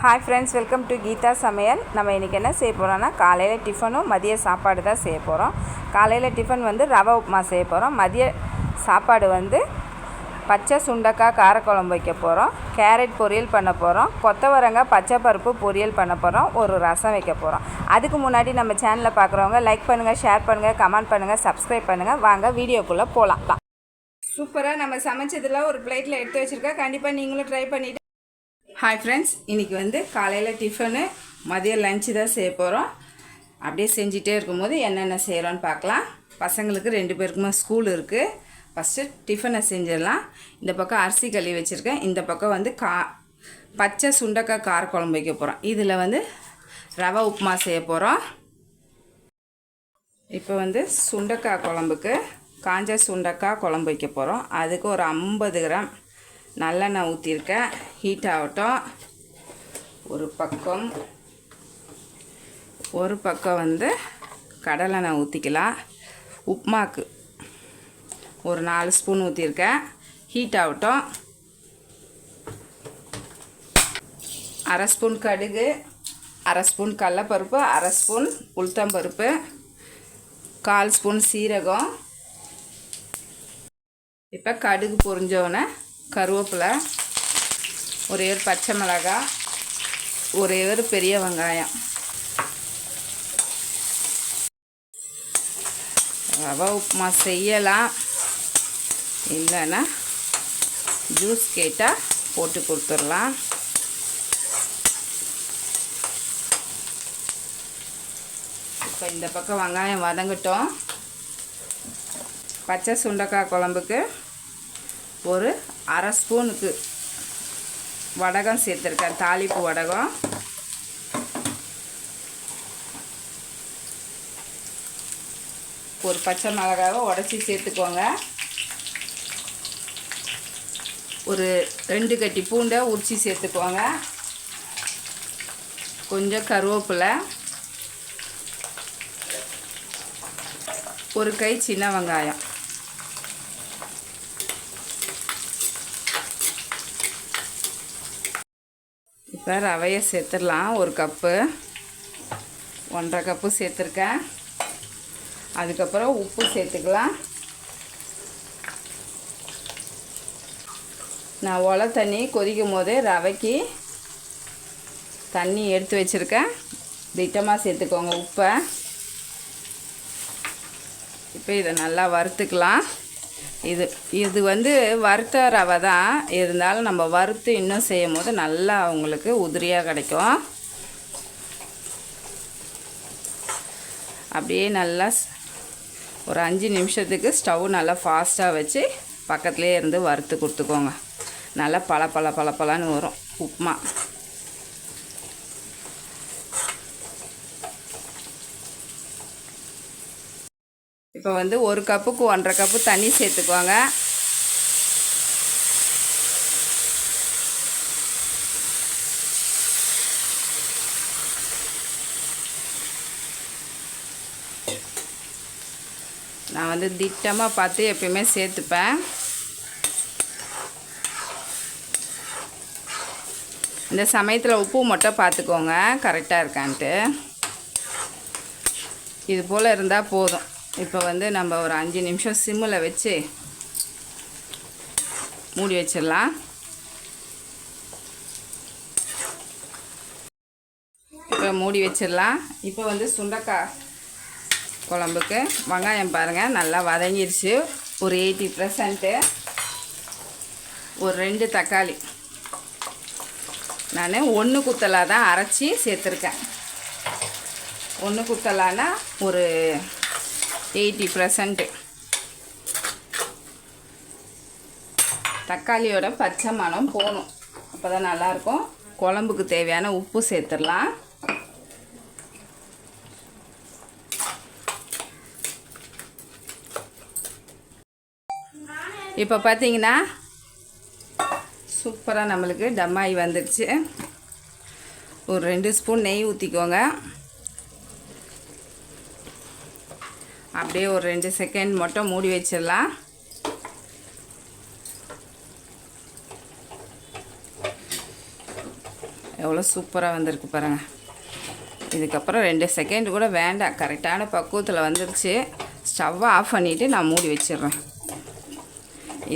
Hi friends welcome to Geetha சமையல் நம்ம இன்றைக்கி என்ன செய்ய போகிறோம்னா காலையில் டிஃபனும் மதிய சாப்பாடு தான் செய்ய போகிறோம் காலையில் டிஃபன் வந்து ரவை உப்புமா செய்ய போகிறோம் மதிய சாப்பாடு வந்து பச்சை சுண்டக்காய் காரக்குழம்பு வைக்க போகிறோம் கேரட் பொரியல் பண்ண போகிறோம் கொத்தவரங்காய் பச்சை பருப்பு பொரியல் பண்ண போகிறோம் ஒரு ரசம் வைக்க போகிறோம் அதுக்கு முன்னாடி நம்ம சேனலை பார்க்குறவங்க லைக் பண்ணுங்கள் ஷேர் பண்ணுங்கள் கமெண்ட் பண்ணுங்கள் சப்ஸ்கிரைப் பண்ணுங்கள் வாங்க வீடியோக்குள்ளே போகலாம் சூப்பராக நம்ம சமைச்சதில் ஒரு பிளேட்டில் எடுத்து வச்சுருக்கா. கண்டிப்பாக நீங்களும் ட்ரை பண்ணிவிட்டு ஹாய் ஃப்ரெண்ட்ஸ் இன்றைக்கி வந்து காலையில் டிஃபனு மதியம் லஞ்சு தான் செய்ய போகிறோம் அப்படியே செஞ்சிட்டே இருக்கும்போது என்னென்ன செய்கிறோன்னு பார்க்கலாம். பசங்களுக்கு ரெண்டு பேருக்குமே ஸ்கூல் இருக்குது ஃபஸ்ட்டு டிஃபனை செஞ்சிடலாம். இந்த பக்கம் அரிசி கழுவி வச்சுருக்கேன். இந்த பக்கம் வந்து கா பச்சை சுண்டக்காய் கார குழம்பு வைக்க போகிறோம் இதில் வந்து ரவை உப்புமா செய்ய போகிறோம் இப்போ வந்து சுண்டக்காய் குழம்புக்கு காஞ்ச சுண்டக்காய் குழம்பு வைக்க போகிறோம் அதுக்கு ஒரு ஐம்பது கிராம் நல்லெண்ணெய் ஊற்றிருக்கேன் ஹீட் ஆகட்டும். ஒரு பக்கம் ஒரு பக்கம் வந்து கடலெண்ணெய் ஊற்றிக்கலாம் உப்மாக்கு ஒரு நாலு ஸ்பூன் ஊற்றிருக்கேன் ஹீட் ஆகட்டும். அரை ஸ்பூன் கடுகு அரை ஸ்பூன் கடலப்பருப்பு அரை ஸ்பூன் உளுத்தம்பருப்பு கால் ஸ்பூன் சீரகம். இப்போ கடுகு பொரிஞ்சோடனே கருவேப்பிலை ஒரே ஒரு பச்சை மிளகாய் ஒரே ஒரு பெரிய வெங்காயம். ரவா உப்புமா செய்யலாம். இல்லைன்னா ஜூஸ் கேட்டால் போட்டு கொடுத்துடலாம். இப்போ இந்த பக்கம் வெங்காயம் வதங்கட்டும். பச்சை சுண்டக்காய் குழம்புக்கு ஒரு அரை ஸ்பூனுக்கு வடகம் சேர்த்துருக்கேன் தாளிப்பு வடகம். ஒரு பச்சை மிளகாவை உடச்சி சேர்த்துக்கோங்க. ஒரு ரெண்டு கட்டி பூண்டை உரிச்சி சேர்த்துக்கோங்க. கொஞ்சம் கருவேப்பிலை. ஒரு கை சின்ன வெங்காயம். இப்போ ரவையை சேர்த்துடலாம். ஒரு கப்பு. ஒன்றரை கப்பு சேர்த்துருக்கேன். அதுக்கப்புறம் உப்பு சேர்த்துக்கலாம். நான் ஒலை தண்ணி கொதிக்கும் போதே ரவைக்கு தண்ணி எடுத்து வச்சுருக்கேன். திட்டமாக சேர்த்துக்கோங்க உப்பை. இப்போ இதை நல்லா வறுத்துக்கலாம். இது இது வந்து வறுத்த ரவை தான். இருந்தாலும் நம்ம வறுத்து இன்னும் செய்யும் போது நல்லா அவங்களுக்கு உதிரியாக கிடைக்கும். அப்படியே நல்லா ஒரு அஞ்சு நிமிஷத்துக்கு ஸ்டவ் நல்லா ஃபாஸ்ட்டாக வச்சு பக்கத்துலேயே இருந்து வறுத்து கொடுத்துக்கோங்க. நல்லா பல பல பல பலன்னு வரும். உப்புமா. இப்போ வந்து ஒரு கப்புக்கு ஒன்றரை கப்பு தண்ணி சேர்த்துக்குவாங்க. நான் வந்து திட்டமாக பார்த்து எப்பயுமே சேர்த்துப்பேன். இந்த சமயத்தில் உப்பு மட்டும் பார்த்துக்கோங்க கரெக்டாக இருக்கான்ட்டு. இது போல் இருந்தால் போதும். இப்போ வந்து நம்ம ஒரு அஞ்சு நிமிஷம் சிம்மில் வச்சு மூடி வச்சிடலாம். இப்போ மூடி வச்சிடலாம். இப்போ வந்து சுண்டக்காய் குழம்புக்கு வெங்காயம் பாருங்கள் நல்லா வதங்கிருச்சு. ஒரு எயிட்டி பர்சன்ட்டு ஒரு ரெண்டு தக்காளி. நான் ஒன்று குத்தலாக தான் அரைச்சி சேர்த்துருக்கேன். ஒன்று குத்தலான்னா ஒரு எயிட்டி பர்சன்ட்டு தக்காளியோட பச்சை மணம் போகணும். அப்போ தான் நல்லாயிருக்கும். குழம்புக்கு தேவையான உப்பு சேர்த்துடலாம். இப்போ பார்த்தீங்கன்னா சூப்பராக நம்மளுக்கு டம்மாயி வந்துடுச்சு ஒரு ரெண்டு ஸ்பூன் நெய் ஊற்றிக்கோங்க அப்படியே ஒரு ரெண்டு செகண்ட் மட்டும் மூடி வச்சிடலாம். எவ்வளோ சூப்பராக வந்திருக்கு பாருங்கள் இதுக்கப்புறம் ரெண்டு செகண்ட் கூட வேண்டாம். கரெக்டான பக்குவத்தில் வந்துருச்சு. ஸ்டவ்வை ஆஃப் பண்ணிவிட்டு நான் மூடி வச்சிடுறேன்.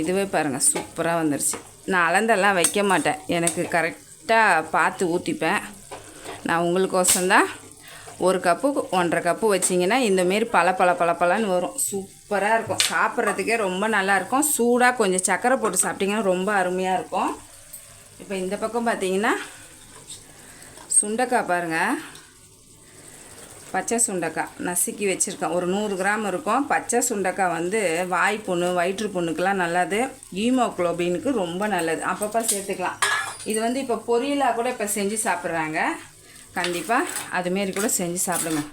இதுவே பாருங்கள் சூப்பராக வந்துருச்சு. நான் அளந்தெல்லாம் வைக்க மாட்டேன். எனக்கு கரெக்டாக பார்த்து ஊற்றிப்பேன் நான் உங்களுக்கோசம்தான் ஒரு கப்பு ஒன்றரை கப்பு வச்சிங்கன்னா இந்தமாரி பல பல பல பலன்னு வரும். சூப்பராக இருக்கும். சாப்பிட்றதுக்கே ரொம்ப நல்லாயிருக்கும் சூடாக கொஞ்சம் சக்கரை போட்டு சாப்பிட்டிங்கன்னா ரொம்ப அருமையாக இருக்கும். இப்போ இந்த பக்கம் பார்த்தீங்கன்னா சுண்டக்காய் பாருங்கள் பச்சை சுண்டக்காய். நசுக்கி வச்சுருக்கேன். ஒரு நூறு கிராம் இருக்கும். பச்சை சுண்டக்காய் வந்து வாய் புண்ணு வயிற்று புண்ணுக்கெலாம் நல்லது. ஹீமோக்ளோபினுக்கு ரொம்ப நல்லது. அப்பப்போ சேர்த்துக்கலாம். இது வந்து இப்போ பொரியலாக கூட இப்போ செஞ்சு சாப்பிட்றாங்க. கண்டிப்பாக அதுமாரி கூட செஞ்சு சாப்பிடுங்க.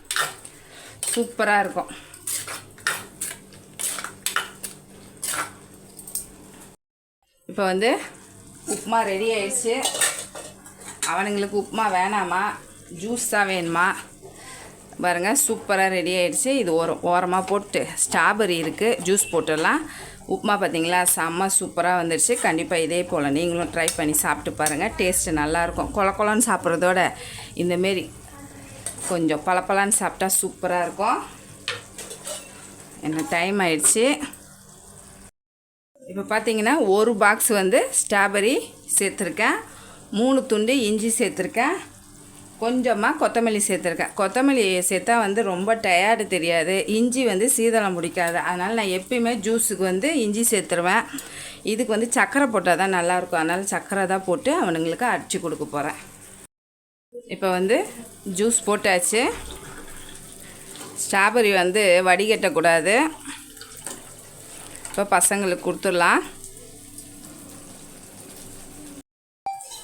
சூப்பராக இருக்கும். இப்போ வந்து உப்புமா ரெடி ஆயிடுச்சு. அவனுங்களுக்கு உப்புமா வேணாமா? ஜூஸ் தான் வேணுமா? பாருங்கள் சூப்பராக ரெடி ஆகிடுச்சு இது ஓரம் ஓரமாக போட்டு ஸ்ட்ராபெரி இருக்குது ஜூஸ் போட்டுடலாம். உப்புமா பார்த்தீங்களா செம்ம சூப்பராக வந்துடுச்சு. கண்டிப்பாக இதே போல் நீங்களும் ட்ரை பண்ணி சாப்பிட்டு பாருங்கள் டேஸ்ட்டு நல்லாயிருக்கும். கொல கொலன்னு சாப்பிட்றதோட இந்தமாரி கொஞ்சம் பளபளன்னு சாப்பிட்டா சூப்பராக இருக்கும். என்ன டைம் ஆயிடுச்சு. இப்போ பார்த்தீங்கன்னா ஒரு பாக்ஸ் வந்து ஸ்ட்ராபெரி சேர்த்துருக்கேன். மூணு துண்டு இஞ்சி சேர்த்துருக்கேன். கொஞ்சமாக கொத்தமல்லி சேர்த்துருக்கேன். கொத்தமல்லி சேர்த்தா வந்து ரொம்ப டயர்டு தெரியாது. இஞ்சி வந்து சீதளம் பிடிக்காது. அதனால் நான் எப்பயுமே ஜூஸுக்கு வந்து இஞ்சி சேர்த்துருவேன். இதுக்கு வந்து சர்க்கரை போட்டால் தான் நல்லாயிருக்கும். அதனால் சர்க்கரை தான் போட்டு அவனுங்களுக்கு அடித்து கொடுக்க போகிறேன் இப்போ வந்து ஜூஸ் போட்டாச்சு. ஸ்ட்ராபெரி வந்து வடிகட்டக்கூடாது. இப்போ பசங்களுக்கு கொடுத்துடலாம்.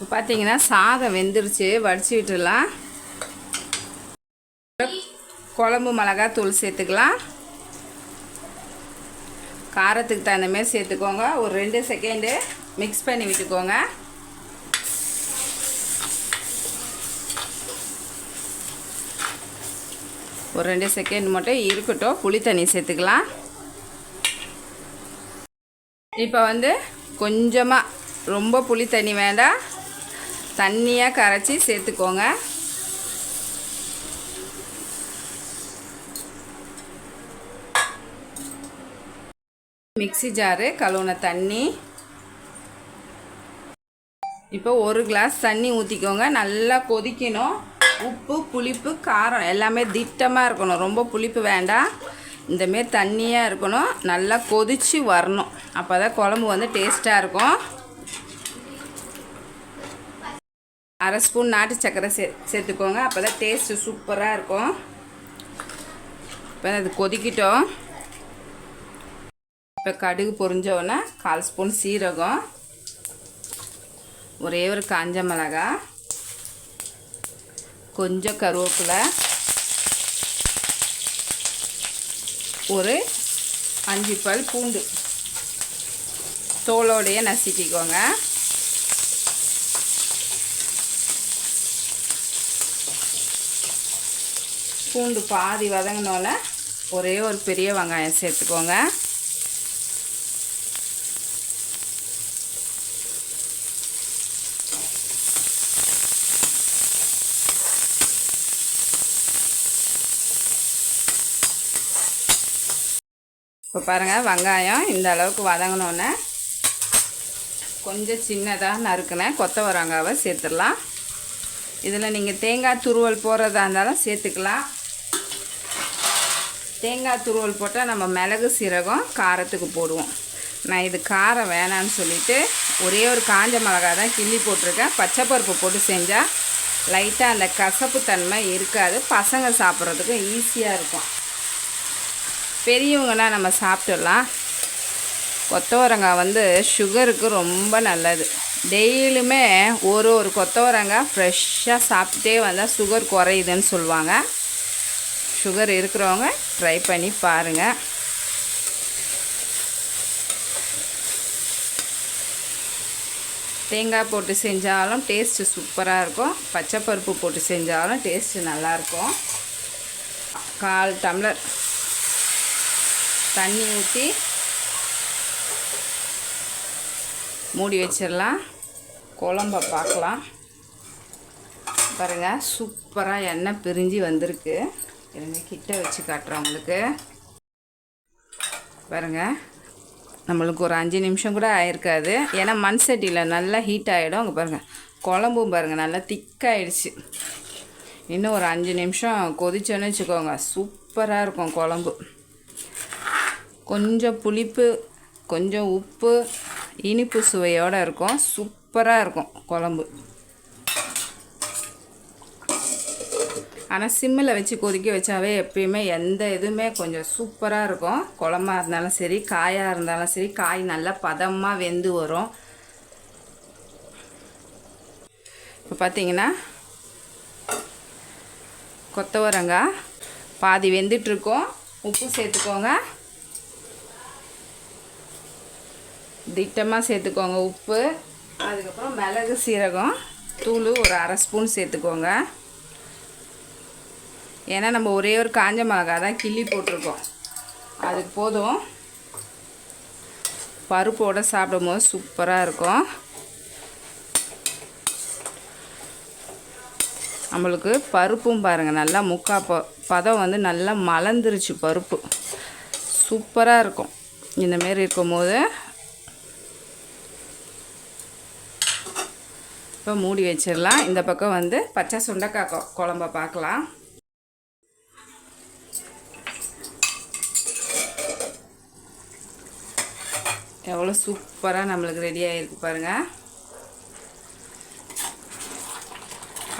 இப்போ பார்த்தீங்கன்னா சாதம் வெந்துருச்சு வடிச்சு விட்டுடலாம் குழம்பு மிளகாய் தூள் சேர்த்துக்கலாம். காரத்துக்கு தகுந்த மாதிரி சேர்த்துக்கோங்க. ஒரு ரெண்டு செகண்டு மிக்ஸ் பண்ணி விட்டுக்கோங்க. ஒரு ரெண்டு செகண்ட் மட்டும் இருக்கட்டும். புளி தண்ணி சேர்த்துக்கலாம். இப்போ வந்து கொஞ்சமாக ரொம்ப புளி தண்ணி வேண்டாம். தண்ணியாக கரைச்சி சேர்த்துக்கோங்க. மிக்ஸி ஜாரு கழுவுன தண்ணி. இப்போ ஒரு கிளாஸ் தண்ணி ஊற்றிக்கோங்க நல்லா கொதிக்கணும். உப்பு புளிப்பு காரம் எல்லாமே திட்டமாக இருக்கணும். ரொம்ப புளிப்பு வேண்டாம். இந்தமாரி தண்ணியாக இருக்கணும். நல்லா கொதித்து வரணும். அப்போ தான் குழம்பு வந்து டேஸ்ட்டாக இருக்கும். அரை ஸ்பூன் நாட்டு சர்க்கரை சே சேர்த்துக்கோங்க. அப்போ தான் டேஸ்ட்டு சூப்பராக இருக்கும். இப்போ அது கொதிக்கிட்டோம். இப்போ கடுகு பொரிஞ்சோடனே கால் ஸ்பூன் சீரகம். ஒரே ஒரு காஞ்ச மிளகா. கொஞ்சம் கருவேப்பிலை. ஒரு அஞ்சு பல் பூண்டு. தோலோடையே நசுக்கிக்கோங்க. பூண்டு பாதி வதங்கினோன்னே ஒரே ஒரு பெரிய வெங்காயம் சேர்த்துக்கோங்க. இப்போ பாருங்கள் வெங்காயம் இந்த அளவுக்கு வதங்கினோன்னே கொஞ்சம் சின்னதாக நறுக்கினேன் கொத்தவரங்காவை சேர்த்துடலாம். இதில் நீங்கள் தேங்காய் துருவல் போடுறதா இருந்தாலும் சேர்த்துக்கலாம். தேங்காய் துருவல் போட்டால் நம்ம மிளகு சீரகம் காரத்துக்கு போடுவோம். நான் இது காரம் வேணான்னு சொல்லிவிட்டு ஒரே ஒரு காஞ்ச மிளகா தான் கிள்ளி போட்டிருக்கேன். பச்சை பருப்பு போட்டு செஞ்சால் லைட்டாக அந்த கசப்பு தன்மை இருக்காது. பசங்க சாப்பிட்றதுக்கும் ஈஸியாக இருக்கும். பெரியவங்கன்னா நம்ம சாப்பிட்டுடலாம். கொத்தவரங்காய் வந்து சுகருக்கு ரொம்ப நல்லது. டெய்லியுமே ஒரு ஒரு கொத்தவரங்காய் ஃப்ரெஷ்ஷாக சாப்பிட்டுட்டே வந்தால் சுகர் குறையுதுன்னு சொல்லுவாங்க. சுகர் இருக்கிறவங்க ட்ரை பண்ணி பாருங்கள் தேங்காய் போட்டு செஞ்சாலும் டேஸ்ட்டு சூப்பராக இருக்கும். பச்சை பருப்பு போட்டு செஞ்சாலும் டேஸ்ட்டு நல்லாயிருக்கும். கால் டம்ளர் தண்ணி ஊற்றி மூடி வச்சிடலாம். குழம்ப பார்க்கலாம். பாருங்கள் சூப்பராக எண்ணெய் பிரிஞ்சு வந்திருக்கு. இருங்க கிட்ட வச்சு காட்டுறேன் உங்களுக்கு. பாருங்க நம்மளுக்கு ஒரு அஞ்சு நிமிஷம் கூட ஆயிருக்காது. ஏன்னா மண் சட்டியில் நல்லா ஹீட் ஆகிடும் அங்கே பாருங்கள் குழம்பும் பாருங்கள் நல்லா திக்காயிடுச்சு இன்னும் ஒரு அஞ்சு நிமிஷம் கொதிச்சோன்னு வச்சுக்கோங்க சூப்பராக இருக்கும் குழம்பு. கொஞ்சம் புளிப்பு கொஞ்சம் உப்பு இனிப்பு சுவையோடு இருக்கும். சூப்பராக இருக்கும் குழம்பு. ஆனால் சிம்மில் வச்சு கொதிக்க வச்சாவே எப்பயுமே எந்த இதுவுமே கொஞ்சம் சூப்பராக இருக்கும். குழம்பா இருந்தாலும் சரி காயாக இருந்தாலும் சரி காய் நல்லா பதமாக வெந்து வரும். இப்போ பார்த்தீங்கன்னா கொத்தவரங்காய் பாதி வெந்துட்டுருக்கோம் உப்பு சேர்த்துக்கோங்க. திட்டமாக சேர்த்துக்கோங்க உப்பு. அதுக்கப்புறம் மிளகு சீரகம் தூள் ஒரு அரை ஸ்பூன் சேர்த்துக்கோங்க. ஏன்னா நம்ம ஒரே ஒரு காஞ்ச மிளகா தான் கிள்ளி போட்டிருக்கோம். அதுக்கு போதும். பருப்போடு சாப்பிடும் போது சூப்பராக இருக்கும். நம்மளுக்கு பருப்பும் பாருங்கள் நல்லா முக்கா ப பதம் வந்து நல்லா மலர்ந்துருச்சு பருப்பு. சூப்பராக இருக்கும். இந்தமாரி இருக்கும்போது இப்போ மூடி வச்சிடலாம். இந்த பக்கம் வந்து பச்சை சுண்டைக்காய் குழம்ப பார்க்கலாம். எவ்வளோ சூப்பராக நம்மளுக்கு ரெடி ஆகிருக்கு பாருங்கள்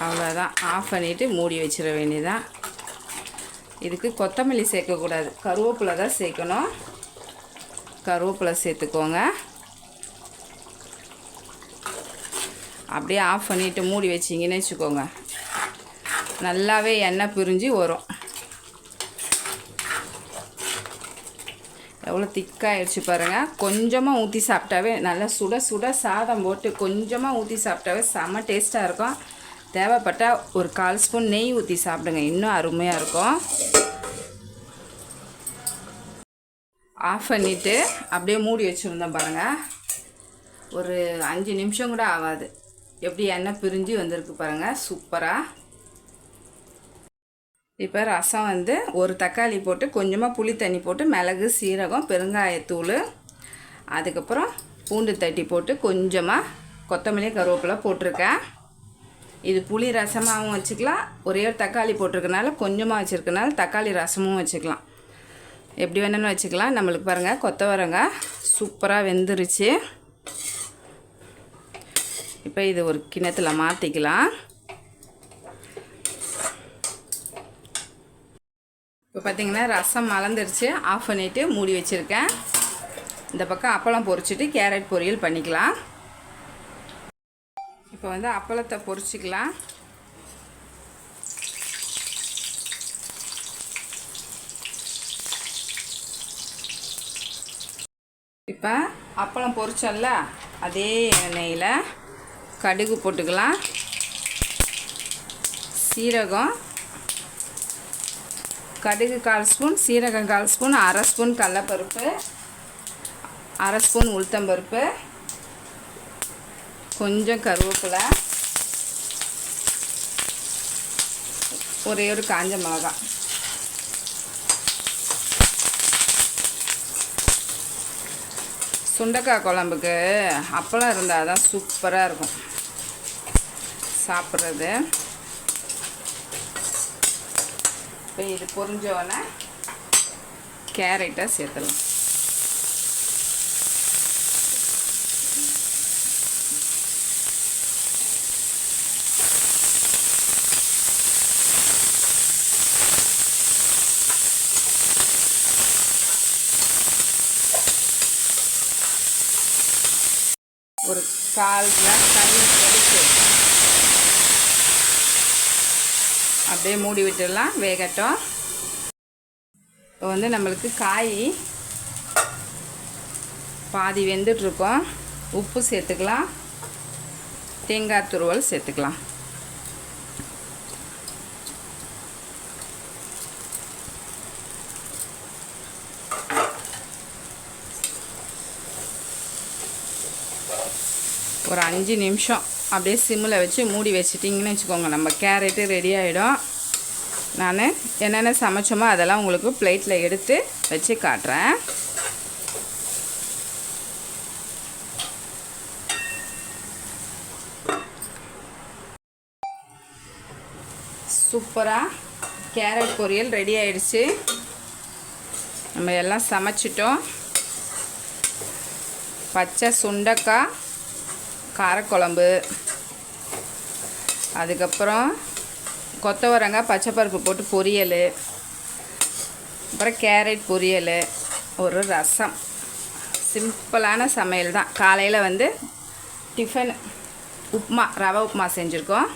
அவ்வளோதான் ஆஃப் பண்ணிவிட்டு மூடி வச்சிட வேண்டியதான் இதுக்கு கொத்தமல்லி சேர்க்கக்கூடாது. கருவேப்பிலை தான் சேர்க்கணும். கருவேப்பிலை சேர்த்துக்கோங்க. அப்படியே ஆஃப் பண்ணிவிட்டு மூடி வச்சிங்கன்னு வச்சுக்கோங்க. நல்லாவே எண்ணெய் பிரிஞ்சு வரும். எவ்வளோ திக்காகிடுச்சு பாருங்கள் கொஞ்சமாக ஊற்றி சாப்பிட்டாவே நல்லா சுட சுட சாதம் போட்டு கொஞ்சமாக ஊற்றி சாப்பிட்டாவே செம்ம டேஸ்ட்டாக இருக்கும். தேவைப்பட்டால் ஒரு கால் ஸ்பூன் நெய் ஊற்றி சாப்பிடுங்க. இன்னும் அருமையாக இருக்கும். ஆஃப் பண்ணிவிட்டு அப்படியே மூடி வச்சுருந்தேன் பாருங்கள் ஒரு அஞ்சு நிமிஷம் கூட ஆகாது. எப்படி எண்ணெய் பிரிஞ்சு வந்திருக்கு பாருங்கள் சூப்பராக இப்போ ரசம் வந்து ஒரு தக்காளி போட்டு கொஞ்சமாக புளி தண்ணி போட்டு மிளகு சீரகம் பெருங்காயத்தூள் அதுக்கப்புறம் பூண்டு தட்டி போட்டு கொஞ்சமாக கொத்தமல்லி கருவேப்பிலை போட்டிருக்கேன். இது புளி ரசமாகவும் வச்சுக்கலாம். ஒரே ஒரு தக்காளி போட்டிருக்கனால கொஞ்சமாக வச்சுருக்கனால தக்காளி ரசமும் வச்சுக்கலாம். எப்படி வேணும்னு வச்சுக்கலாம். நம்மளுக்கு பாருங்கள் கொத்தவரங்காய் சூப்பராக வெந்துருச்சு. இப்போ இது ஒரு கிணத்துல மாற்றிக்கலாம் இப்போ பார்த்தீங்கன்னா ரசம் மலர்ந்துருச்சு. ஆஃப் பண்ணிவிட்டு மூடி வச்சுருக்கேன். இந்த பக்கம் அப்பளம் பொரிச்சிட்டு கேரட் பொரியல் பண்ணிக்கலாம். இப்போ வந்து அப்பளத்தை பொரிச்சிக்கலாம். இப்போ அப்பளம் பொரிச்சோம்ல அதே எண்ணெயில் கடுகு போட்டுக்கலாம். சீரகம் கடுகு கால் ஸ்பூன் சீரகம் கால் ஸ்பூன் அரை ஸ்பூன் கடலப்பருப்பு அரை ஸ்பூன் உளுத்தம்பருப்பு கொஞ்சம் கருவேப்பிலை ஒரே ஒரு காஞ்ச மிளகாய் சுண்டக்காய் குழம்புக்கு அப்பளம் இருந்தால் தான் சூப்பராக இருக்கும். சாப்பிட்றது. இப்போ இது பொரிஞ்சோடனே கேரட்டை சேர்த்துலாம் ஒரு கால் கிளாஸ் தண்ணி தெளித்து அப்படியே மூடி விட்டுடலாம் வேகட்டும். இப்போ வந்து நம்மளுக்கு காய் பாதி வெந்துட்ருக்கோம் உப்பு சேர்த்துக்கலாம். தேங்காய் துருவல் சேர்த்துக்கலாம். ஒரு அஞ்சு நிமிஷம். அப்படியே சிம்மில் வச்சு மூடி வச்சிட்டிங்கன்னு வச்சுக்கோங்க. நம்ம கேரட்டு ரெடி ஆகிடும் நான் என்னென்ன சமைச்சோமோ அதெல்லாம் உங்களுக்கு பிளேட்டில் எடுத்து வச்சு காட்டுறேன். சூப்பராக கேரட் பொரியல் ரெடி ஆயிடுச்சு. நம்ம எல்லாம் சமைச்சிட்டோம். பச்சை சுண்டக்காய் காரக்குழம்பு. அதுக்கப்புறம் கொத்தவரங்காய் பச்சைப்பருப்பு போட்டு பொரியல். அப்புறம் கேரட் பொரியல். ஒரு ரசம். சிம்பிளான சமையல் தான். காலையில் வந்து டிஃபன் உப்புமா ரவை உப்புமா செஞ்சுருக்கோம்.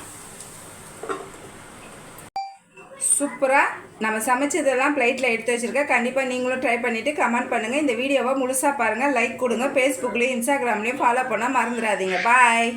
சூப்பராக நம்ம சமைச்சதெல்லாம் பிளேட்டில் எடுத்து வச்சுருக்கேன். கண்டிப்பாக நீங்களும் ட்ரை பண்ணிவிட்டு கமெண்ட் பண்ணுங்கள் இந்த வீடியோவை முழுசாக பாருங்கள் லைக் கொடுங்க. ஃபேஸ்புக்லேயும் இன்ஸ்டாகிராம்லேயும் ஃபாலோ பண்ணால் மறந்துடாதீங்க. பாய்